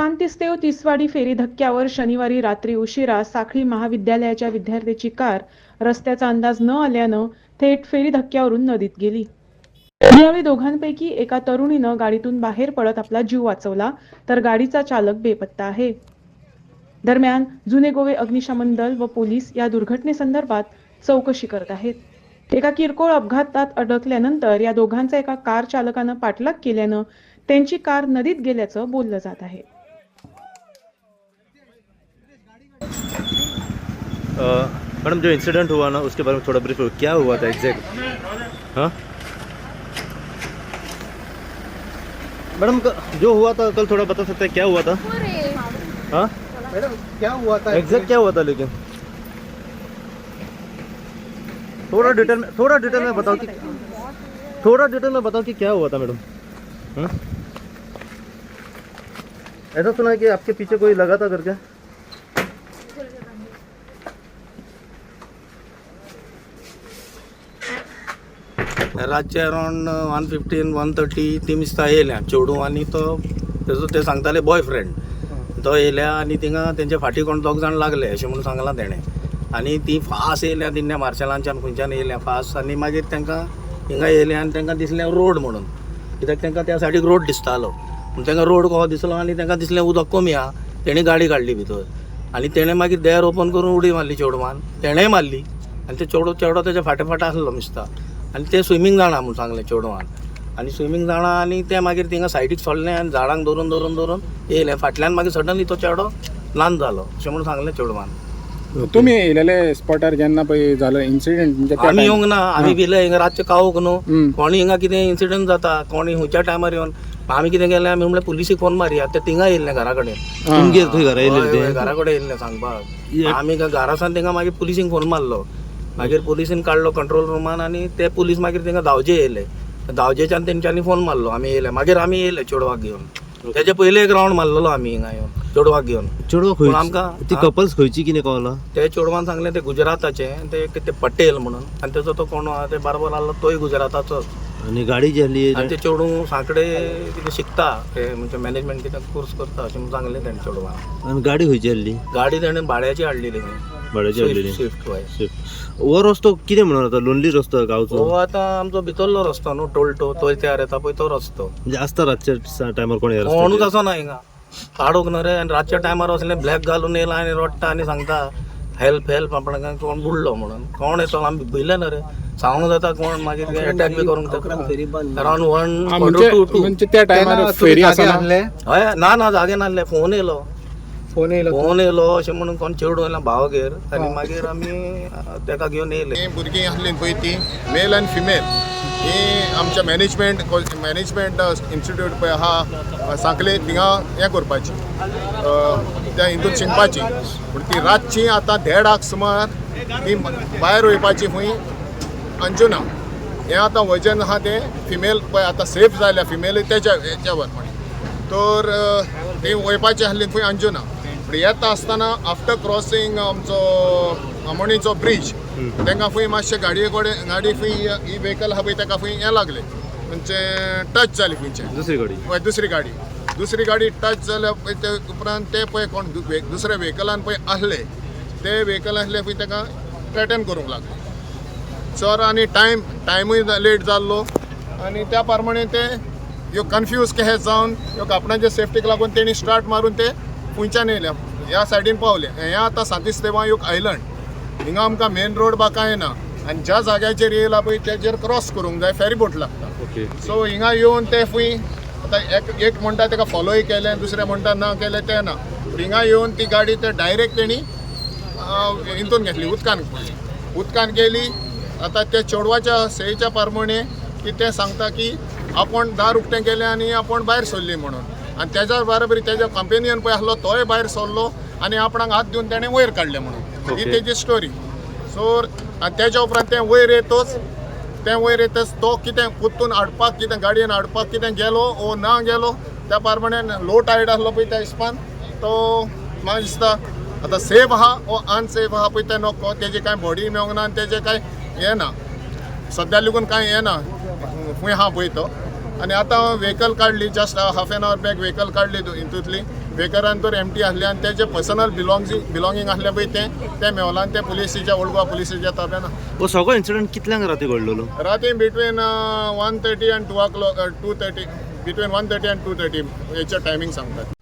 सांतिस्तेव तिसवाडी फेरी धक्क्यावर शनिवारी रात्री उशिरा साखळी महाविद्यालयाच्या विद्यार्थ्याची कार रस्त्याचा अंदाज न आल्यानं थेट फेरी धक्क्यावरून नदीत गेली. यावेळी दोघांपैकी एका तरुणीनं गाडीतून बाहेर पडत आपला जीव वाचवला तर गाडीचा चालक बेपत्ता आहे. दरम्यान जुने गोवे अग्निशमन दल व पोलीस या दुर्घटनेसंदर्भात चौकशी करत आहेत. एका किरकोळ अपघातात अडकल्यानंतर या दोघांचा एका कार चालकानं पाठलाग केल्यानं त्यांची कार नदीत गेल्याचं बोललं जात आहे. मैडम, जो इंसिडेंट हुआ ना, उसके बारे में थोड़ा ब्रीफ क्या हुआ था एग्जैक्ट हाँ? मैडम जो हुआ था, कल थोड़ा बता सकते हैं, क्या हुआ था? मैडम क्या हुआ था एग्जैक्ट क्या हुआ था लेकिन? थोड़ा डिटेल में, थोड़ा डिटेल में बताओ कि थोड़ा डिटेल में बताओ कि क्या हुआ था, मैडम? हाँ? ऐसा सुना है कि आपके पीछे कोई लगा था करके रातचे around one fifteen one thirty ती मिस्ता येयल्या चेडू आनी तो तेजो ते सांगताले बॉयफ्रेंड तो येयल्या आनी थिंगा तेंचे फाटी कोण दोग जाण लागले अशें म्हणून सांगलां तेणें आनी ती फास्ट येयल्या तिन्या मार्शलांच्यान खंयच्यान येयल्या फास्ट आनी मागीर तांकां हिंगा येयले आनी तांकां दिसलें रोड म्हणून. कित्याक तांकां त्या सायडीक रोड दिसतालो पूण तांकां रोड कहो दिसलो आनी तांकां दिसलें उदक कमी आहा तेणी गाडी काडली भितर. आनी तेणें मागीर देर ओपन करून उडी मारली चेडवान तेणेंय मारली. आनी ते चेडो चेडो तेच्या फाटे फाटा आसलो मिस्ता आनी ते स्विमींग जाणा म्हूण सांगलें चेडवान. आनी स्विमींग जाणा आनी ते मागीर थिंगा सायडीक सोडलें आनी झाडांक धरून धरून धरून येयलें. फाटल्यान मागीर सडनली तो चेडो ल्हान जालो अशें म्हणून सांगलें चेडवान. तुम्ही येयलेले स्पॉटार जेन्ना पळय जालो इन्सिडेंट म्हणजे त्या आमी time- येवंक ना आमी भिले हिंगा रातचे कावोक न्हू. कोणी हिंगा कितें इन्सिडंट जाता कोणी खंयच्या टायमार येवन. आमी कितें केलें आमी म्हणलें पुलिसीक फोन मारया ते थिंगा येयल्ले घरा कडेन घरा घरा कडेन येयल्ले सांगपाक. आमी काय घरासान तेंका मागीर पुलिसींक फोन मारलो. मागीर पुलिसीन काडलो कंट्रोल रुमान आनी ते पुलीस मागीर तेंका धावजे येयले. धावजेच्यान तेंच्यांनी फोन मारलो आमी येयले. मागीर आमी येयले चेडवाक घेवन. तेजे पयलीं एक रावंड मारलेलो आमी हिंगा येवन चेडवाक घेवन. चेडवा पूण आमकां- ती? कपल्स खंयची कितें कळला ते चेडवान सांगलें ते गुजराताचे ते ते पटेल म्हणून. आनी तेजो तो कोण आहा ते बरोबर आसलो तोय गुजराताचोच. आणि गाडी जी आली आनी ते चेडू सांकडे कितें शिकता ते म्हणजे मॅनेजमेंट कितें कोर्स करता अशें म्हणून सांगलें तेणें चेडवान. आणि गाडी खंयची आसली गाडी तेणें भाड्याची हाडलेली. भाड्याची हाडलेली स्विफ्ट हय स्विफ्ट हो रस्तो कितें म्हणून आता? लोनली रस्तो हो गावचो. आतां आमचो भितरलो रस्तो न्हू टोल्टो तो तयार येता पळय तो रस्तो. म्हणजे आसता रातच्या टायमार कोण या कोणूच ना हिंगा काडूंक न्हू रे आनी रातच्या टायमार असले ब्लॅक घालून येयला आनी रडटा आनी सांगता हेल्प हेल्प आपणाक कोण बुडलो म्हणून? कोण येतो आमी भिले ना रे सांगूंक जाता कोण? मागीर अटॅक बी करूंक अरावंड वन हा, टू टू त्या टायमार फेरी हय ना ना जागे नासले फोन येयलो फोन येयलो फोन येयलो अशें म्हणून कोण चेडू येयला भावागेर आनी मागीर आमी अ, तेका घेवन येयले. ही भुरगीं आसलीं पळय ती मेल आनी फिमेल. ही आमच्या मॅनेजमेंट मॅनेजमेंट इन्स्टिट्यूट पळय आहा सांकले थिंगा हें करपाची. अ, त्या हितून शिकपाची. पूण ती रातची आतां देडाक सुमार ती भायर वयपाची खंय अंजुना. हें आतां वजन आहा तें फिमेल पळय आतां सेफ जाल्या फिमेल तेच्या हेच्या प्रमाणे तर अ, ती वयपाची आसली खंय अंजुना. पूण येता आसतना आफ्टर क्रॉसींग आमचो आमोणीचो ब्रीज तांकां खंय मातशें गाडये कडेन गाडी खंय ही व्हेकल आहा पळय ताका खंय हें लागलें. म्हणजे टच जाली खंयचे दुसरी गाडी. पळय दुसरी गाडी. दुसरी गाडी टच जाल्या पळय ते उपरांत ते पळय कोण दुसऱ्या व्हेकलान पळय आसले. ते व्हेकल आसले पळय ताका थ्रेटन करूंक लागले. सर आनी टायम टायमूय लेट जाल्लो आनी त्या प्रमाणे ते ह्यो कन्फ्यूज कहे जावन ह्यो कापणाच्या सेफ्टीक लागून तेणी स्टार्ट मारून ते खुंयच्यान येयल्या ह्या सायडीन पावले. हें आतां सातिस्तेवा एक आयलंड हिंगा आमकां मेन रोड बा कांय ना. आनी ज्या जाग्याचेर येयला पळय तेजेर क्रॉस करूंक जाय फेरीबोट लागता. ओके सो हिंगा येवन ते फुंय आतां एक एक म्हणटा तेका फॉलोय केलें दुसरें म्हणटा ना केलें तें ना. हिंगा येवन ती गाडी ते डायरेक्ट तेणी हितून घेतली उदकान उदकान गेली आतां ते चेडवाच्या सयेच्या प्रमाणे की ते सांगता की आपण दार उक्तें केलें आनी आपण भायर सरली म्हणून. आनी तेच्या बरोबर तेजो कंपेनियन पळय आसलो तोय भायर सरलो आनी आपणाक हात दिवन तेणें वयर काडलें म्हणून. ही. तेजी स्टोरी सो आनी तेच्या उपरांत तें वयर येतोच. तें वयर येतच तो कितें कुत्तून हाडपाक कितें गाडयेन हाडपाक कितें गेलो ओ ना गेलो त्या प्रमाणे लो टायड आसलो पळय त्या हिसपान. तो म्हाका दिसता आतां सेफ आहा ओ अनसेफ आहा पळय तें नोको तेजी कांय बॉडी मेळोंक ना आनी तेजें कांय हें ना. सद्या लेगून कांय हें ना. खंय आहा पळय तो. आनी आतां व्हेकल काडली just half an hour back vehicle काडली हितूंतली बेकारान तर एमटी आसल्यान ते जे पर्सनल बिलॉंगिंग बिलॉंगिंग आसलें पळय तें. तें मेवलां आनी तें पुलिसेच्या ओल्ड गोवा पुलिसेच्या ताब्यान. आसा. हो सगळो इन्सिडंट कितल्यांक राती घडलेलो? राती between one thirty and two o'clock two thirty between one thirty and two thirty हेचे टायमींग सांगतात.